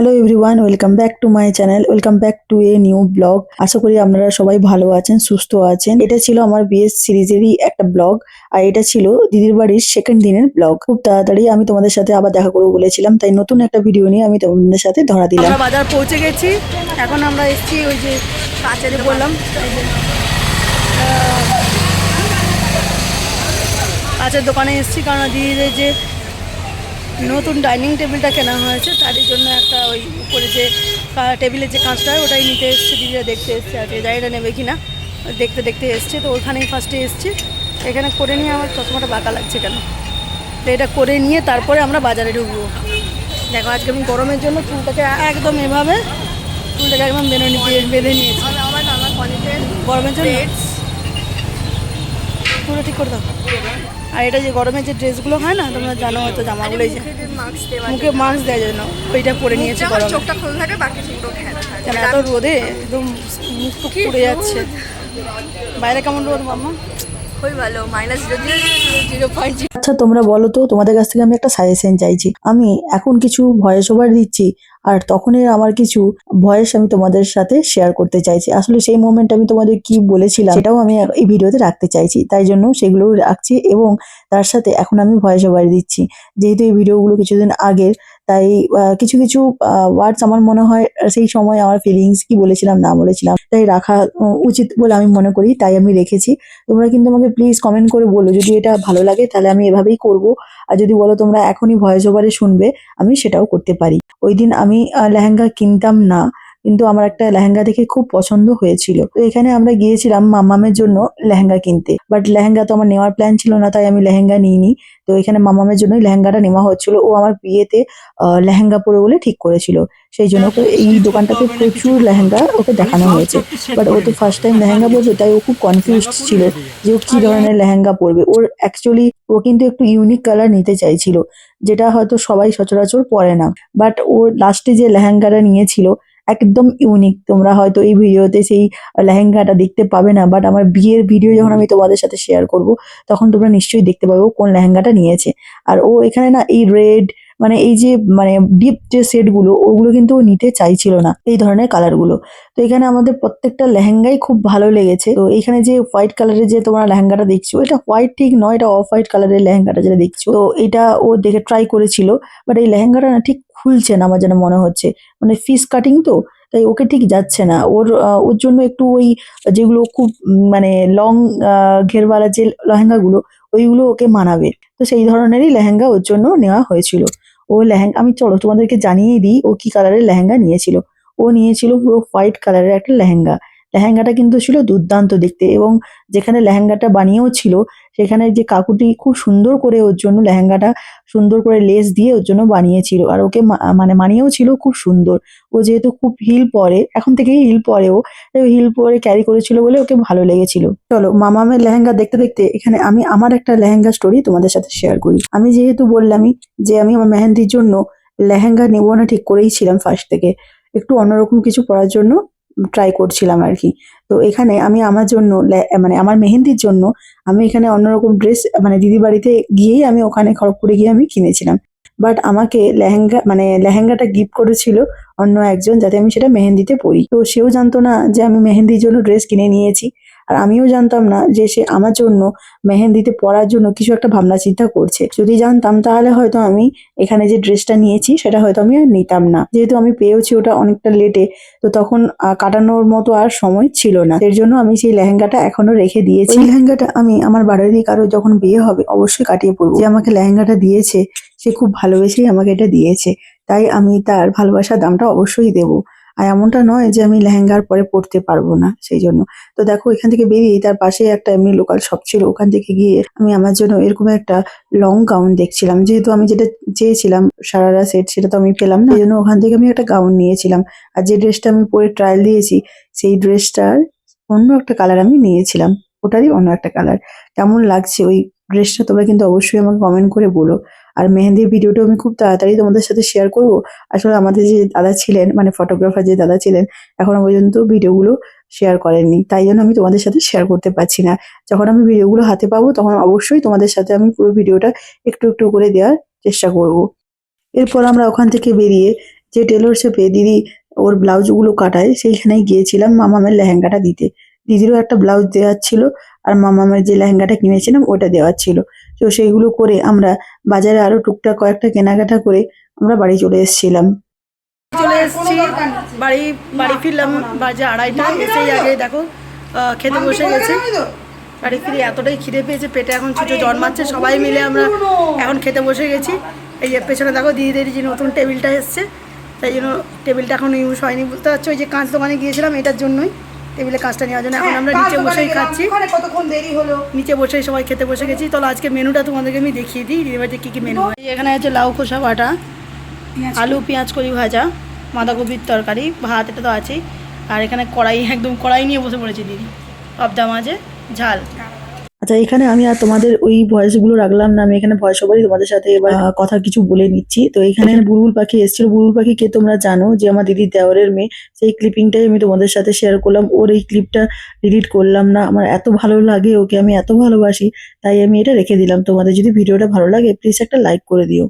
Hello everyone welcome back to my channel welcome back to a new blog আশা করি আপনারা সবাই ভালো আছেন সুস্থ আছেন। এটা ছিল আমার বিএস সিরিজেরই একটা ব্লগ আর এটা ছিল দিদির বাড়ির সেকেন্ড দিনের ব্লগ খুব তাড়াতাড়ি আমি তোমাদের সাথে আবার দেখা করব বলেছিলাম তাই নতুন একটা ভিডিও নিয়ে আমি তোমাদের সাথে ধরা দিলাম। বাজার পৌঁছে গেছি এখন আমরা এসেছি ওই যে কাচারে বললাম। কাচের দোকানে এসেছি কারণ দিদিদের যে নতুন ডাইনিং টেবিলটা কেনা হয়েছে, তারই জন্য একটা ওই উপরে যে টেবিলের যে কাঁচটা হয়, ওটাই নিতে এসছে, দিদিরা দেখতে এসছে, আর না নেবে কি না দেখতে দেখতে এসছে, তো ওখানেই ফার্স্টে এসছে। এখানে করে নিয়ে আমার চশমাটা বাঁকা লাগছে কেন? তো এটা করে নিয়ে তারপরে আমরা বাজারে ঢুকবো। দেখো, আজকে আমি গরমের জন্য চুলটাকে একদম এভাবে, চুলটাকে একদম বেঁধে নিয়ে বেঁধে নিয়েছি। গরমের জন্য চুলটা ঠিক করে দাও। আর এটা যে গরমের যে ড্রেসগুলো হয় না তোমরা জানো হয়তো জামাগুলো এই যে মাস্ক দেওয়া মুখে মাস্ক দেওয়ার জন্য ওইটা পরে নিয়েছে গরমে। চোখটা খোলা থাকে বাকি চুলগুলো ঘেরা থাকে কেন এত রোদে একদম মুখ টুক পুড়ে যাচ্ছে। বাইরে কেমন রোদ পয়েন্ট আচ্ছা তোমরা বলো তো তোমাদের কাছ থেকে আমি একটা সাজেশন চাইছি। আমি এখন কিছু ভয়েস ওভার দিচ্ছি। আর তখনই আমার কিছু ভয়েস আমি তোমাদের সাথে শেয়ার করতে চাইছি। আসলে সেই মোমেন্ট আমি তোমাদের কি বলেছিলাম, সেটাও আমি এই ভিডিওতে রাখতে চাইছি। তাই জন্য সেগুলো রাখছি এবং তার সাথে এখন আমি ভয়েস ওভার দিচ্ছি। যেহেতু এই ভিডিওগুলো কিছুদিন আগের, তাই কিছু কিছু ওয়ার্ডস আমার মনে হয় সেই সময় আমার ফিলিংস কি বলেছিলাম, না বলেছিলাম, তাই রাখা উচিত বলে আমি মনে করি, তাই আমি রেখেছি। তোমরা কিন্তু আমাকে প্লিজ কমেন্ট করে বলো, যদি এটা ভালো লাগে তাহলে আমি এভাবেই করব। আর যদি বলো তোমরা এখনই ভয়েস ওভারে শুনবে, আমি সেটাও করতে পারি। ওই দিন আমি আহ, লেহেঙ্গা কিনতাম না কিন্তু আমার একটা লেহেঙ্গা দেখে খুব পছন্দ হয়েছিল। তো এখানে আমরা গিয়েছিলাম মামামের জন্য লেহেঙ্গা কিনতে। বাট লেহেঙ্গা তো আমার নেওয়ার প্ল্যান ছিল না তাই আমি লেহেঙ্গা নিইনি। তো এখানে মামামের জন্যই লেহেঙ্গাটা নেওয়া হচ্ছিল। ও আমার বিয়েতে লেহেঙ্গা পরে বলে ঠিক করেছিল। সেই জন্য ওকে এই দোকানটাতে প্রচুর লেহেঙ্গা ওকে দেখানো হয়েছে। বাট ও তো ফার্স্ট টাইম লেহেঙ্গা পরবে, তাই ও খুব কনফিউজ ছিল যে ও কি ধরনের লেহেঙ্গা পরবে। ওর অ্যাকচুয়ালি ও কিন্তু একটু ইউনিক কালার নিতে চাইছিল, যেটা হয়তো সবাই সচরাচর পরে না। বাট ও লাস্টে যে লেহেঙ্গাটা নিয়েছিল, একদম ইউনিক তোমরা হয়তো এই ভিডিওতে সেই লেহেঙ্গাটা দেখতে পাবে না বাট আমার বিয়ের ভিডিও যখন আমি তোমাদের সাথে শেয়ার করব, তখন তোমরা নিশ্চয়ই দেখতে পাবে কোন লেহেঙ্গাটা নিয়েছে। আর ও এখানে না এই রেড মানে এই যে মানে ডিপ যে সেটগুলো ওগুলো কিন্তু ও নিতে চাইছিল না, এই ধরনের কালারগুলো তো এখানে আমাদের প্রত্যেকটা লেহেঙ্গাই খুব ভালো লেগেছে। তো এখানে যে হোয়াইট কালারের যে তোমরা লেহেঙ্গাটা দেখছ, এটা হোয়াইট ঠিক নয়, এটা অফ হোয়াইট কালারের লেহেঙ্গাটা যেটা দেখছ। তো এটা ও দেখে ট্রাই করেছিল বাট এই লেহেঙ্গাটা না ঠিক খুলছে না আমার যেন মনে হচ্ছে। মানে ফিস কাটিং তো, তাই ওকে ঠিক যাচ্ছে না। ওর ওর জন্য একটু ওই যেগুলো খুব মানে লং ঘেরওয়ালা যে লেহেঙ্গাগুলো, ওইগুলো ওকে মানাবে। তো সেই ধরনেরই লেহেঙ্গা ওর জন্য নেওয়া হয়েছিল। ও লেহেঙ্গা, আমি চলো তোমাদেরকে জানিয়ে দিই ও কি কালারের লেহেঙ্গা নিয়েছিল। ও নিয়েছিল পুরো হোয়াইট কালারের একটা লেহেঙ্গা। লেহেঙ্গাটা কিন্তু ছিল দুর্দান্ত দেখতে এবং যেখানে লেহেঙ্গাটা বানিয়েও ছিল, সেখানে যে কাকুটি খুব সুন্দর করে ওর জন্য লেহেঙ্গাটা সুন্দর করে লেস দিয়ে ওর জন্য বানিয়েছিল। আর ওকে মানে মানিয়েও ছিল খুব সুন্দর। ও যেহেতু খুব হিল পরে, এখন থেকেই হিল পরেও হিল পরে ক্যারি করেছিল বলে ওকে ভালো লেগেছিল। চলো, মামামের লেহেঙ্গা দেখতে দেখতে এখানে আমি আমার একটা লেহেঙ্গা স্টোরি তোমাদের সাথে শেয়ার করি। আমি যেহেতু বললামই যে আমি আমার মেহেন্দির জন্য লেহেঙ্গা নেব না ঠিক করেই ছিলাম ফার্স্ট থেকে। একটু অন্যরকম কিছু পরার জন্য ট্রাই করছিলাম আর কি। তো এখানে আমি আমার জন্য মানে আমার মেহেন্দির জন্য আমি এখানে অন্যরকম ড্রেস মানে দিদি বাড়িতে গিয়েই আমি ওখানে খড়গপুরে গিয়ে আমি কিনেছিলাম। বাট আমাকে লেহেঙ্গা মানে লেহেঙ্গাটা গিফট করেছিল অন্য একজন যাতে আমি সেটা মেহেন্দিতে পরি। তো সেও জানতো না যে আমি মেহেন্দির জন্য ড্রেস কিনে নিয়েছি। আর আমিও জানতাম না যে সে আমার জন্য মেহেন্দিতে পরার জন্য কিছু একটা ভাবনা চিন্তা করছে। যদি জানতাম তাহলে হয়তো আমি এখানে যে ড্রেসটা নিয়েছি সেটা হয়তো আমি আর নিতাম না। যেহেতু আমি পেয়েছি ওটা অনেকটা লেটে তো তখন কাটানোর মতো আর সময় ছিল না। এর জন্য আমি সেই লেহেঙ্গাটা এখনও রেখে দিয়েছি। লেহেঙ্গাটা আমি আমার বাড়িরই কারও যখন বিয়ে হবে অবশ্যই কাটিয়ে পড়ব যে আমাকে লেহেঙ্গাটা দিয়েছে সে খুব ভালোবেসেই আমাকে এটা দিয়েছে। তাই আমি তার ভালোবাসার দামটা অবশ্যই দেবো। আর এমনটা নয় যে আমি লেহেঙ্গার পরে পরতে পারব না, সেই জন্য। তো দেখো, এখান থেকে বেরিয়ে তার পাশে একটা এমনি লোকাল শপ ছিল, ওখান থেকে গিয়ে আমি আমার জন্য এরকম একটা লং গাউন দেখছিলাম। যেহেতু আমি যেটা চেয়েছিলাম, সারারা সেট সেটা তো আমি পেলাম না জন্য ওখান থেকে আমি একটা গাউন নিয়েছিলাম। আর যে ড্রেসটা আমি পরে ট্রায়াল দিয়েছি, সেই ড্রেসটার অন্য একটা কালার আমি নিয়েছিলাম, ওটারই অন্য একটা কালার কেমন লাগছে ওই ড্রেসটা তোমরা কিন্তু অবশ্যই আমাকে কমেন্ট করে বলো। আর মেহেন্দির ভিডিওটা আমি খুব তাড়াতাড়ি তোমাদের সাথে শেয়ার করব। আসলে আমাদের যে দাদা ছিলেন মানে ফটোগ্রাফার যে দাদা ছিলেন, এখনও পর্যন্ত ভিডিওগুলো শেয়ার করেননি। তাই জন্য আমি তোমাদের সাথে শেয়ার করতে পারছি না। যখন আমি ভিডিওগুলো হাতে পাবো, তখন অবশ্যই তোমাদের সাথে আমি পুরো ভিডিওটা একটু একটু করে দেওয়ার চেষ্টা করব। এরপর আমরা ওখান থেকে বেরিয়ে যে টেলর শেপে দিদি ওর ব্লাউজগুলো কাটায়, সেইখানেই গিয়েছিলাম মামামের লেহেঙ্গাটা দিতে। দিদিরও একটা ব্লাউজ দেওয়ার ছিল, আর মামামের যে লেহেঙ্গাটা কিনেছিলাম, ওটা দেওয়ার ছিল। তো সেইগুলো করে আমরা বাজারে আরও টুকটাক কয়েকটা কেনাকাটা করে আমরা বাড়ি চলে এসেছিলাম। চলে এসেছি, বাড়ি বাড়ি ফিরলাম বাজে আড়াইটা। এসেই আগে দেখো খেতে বসে গেছে। বাড়ি ফিরে এতটাই খিদে পেয়েছে, পেটে এখন ছুটো জন্মাচ্ছে, সবাই মিলে আমরা এখন খেতে বসে গেছি। এই যে পেছনে দেখো, দিদিদের যে নতুন টেবিলটা এসছে, তাই জন্য টেবিলটা এখন ইউজ হয়নি, বুঝতে পারছ? ওই যে কাঁচ দোকানে গিয়েছিলাম, এটার জন্যই। টেবিলে কাজটা নেওয়ার জন্য এখন আমরা নিচে বসেই খাচ্ছি। কতক্ষণ দেরি হলো? নিচে বসেই সবাই খেতে বসে গেছি। তাহলে আজকে মেনুটা তোমাদেরকে আমি দেখিয়ে দিই। দিদিবাড়িতে কী কী মেনু হয়? এখানে আছে লাউ খোসা বাটা আলু পেঁয়াজ করি ভাজা বাঁধাকপির তরকারি ভাত এটা তো আছেই। আর এখানে কড়াই একদম কড়াই নিয়ে বসে পড়েছি দিদি। পাবদা মাঝে ঝাল। আচ্ছা এখানে আমি আর তোমাদের ওই ভয়েসগুলো রাখলাম না, আমি এখানে ভয়েস ওভারই তোমাদের সাথে এবার কথা কিছু বলে নিচ্ছি। তো এখানে বুলবুল পাখি এসেছিল। বুলবুল পাখি কে তোমরা জানো? যে আমার দিদির দেওয়ারের মেয়ে। সেই ক্লিপিংটাই আমি তোমাদের সাথে শেয়ার করলাম। ওর এই ক্লিপটা ডিলিট করলাম না। আমার এত ভালো লাগে, ওকে আমি এত ভালোবাসি, তাই আমি এটা রেখে দিলাম। তোমাদের যদি ভিডিওটা ভালো লাগে প্লিজ একটা লাইক করে দিও।